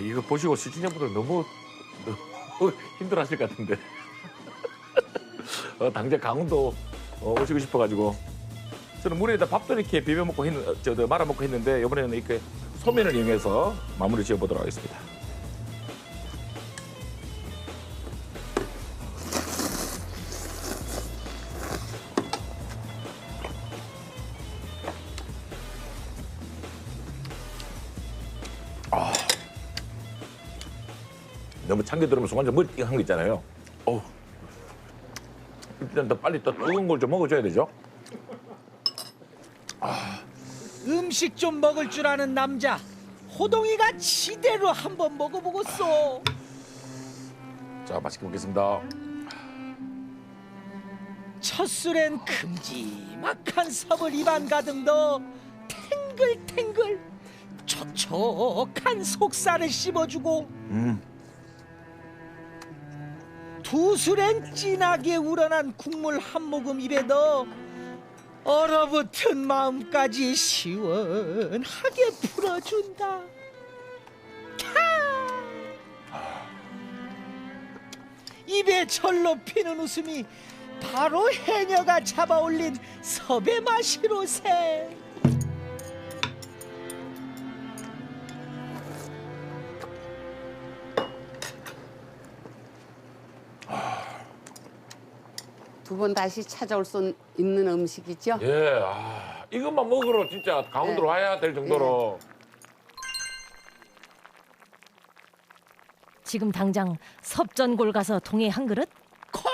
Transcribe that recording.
이거 보시고 시청자분들 너무, 너무 힘들어하실 것 같은데. 어, 당장 강원도 어, 오시고 싶어가지고 저는 물에다 밥도 이렇게 비벼 먹고 했는, 어, 저, 저 말아 먹고 했는데 이번에는 이렇게 소면을 이용해서 마무리 지어 보도록 하겠습니다. 너무 참게 들으면 순간 머리 띵한 거 있잖아요. 어우. 일단 더 빨리 또 뜨거운 걸 좀 먹어줘야 되죠. 음식 좀 먹을 줄 아는 남자 호동이가 지대로 한번 먹어보겠어 자, 맛있게 먹겠습니다. 첫 술엔 큼지막한 섭을 입안 가득 넣어 탱글탱글 촉촉한 속살을 씹어주고 음. 두 술엔 진하게 우러난 국물 한 모금 입에 넣어 얼어붙은 마음까지 시원하게 풀어준다. 캬! 입에 절로 피는 웃음이 바로 해녀가 잡아올린 섭의 맛이로세. 두 번 다시 찾아올 수 있는 음식이죠. 예, 아, 이것만 먹으러 진짜 강원도로 네. 와야 될 정도로. 지금 당장 섭전골 가서 동해 한 그릇? 콜!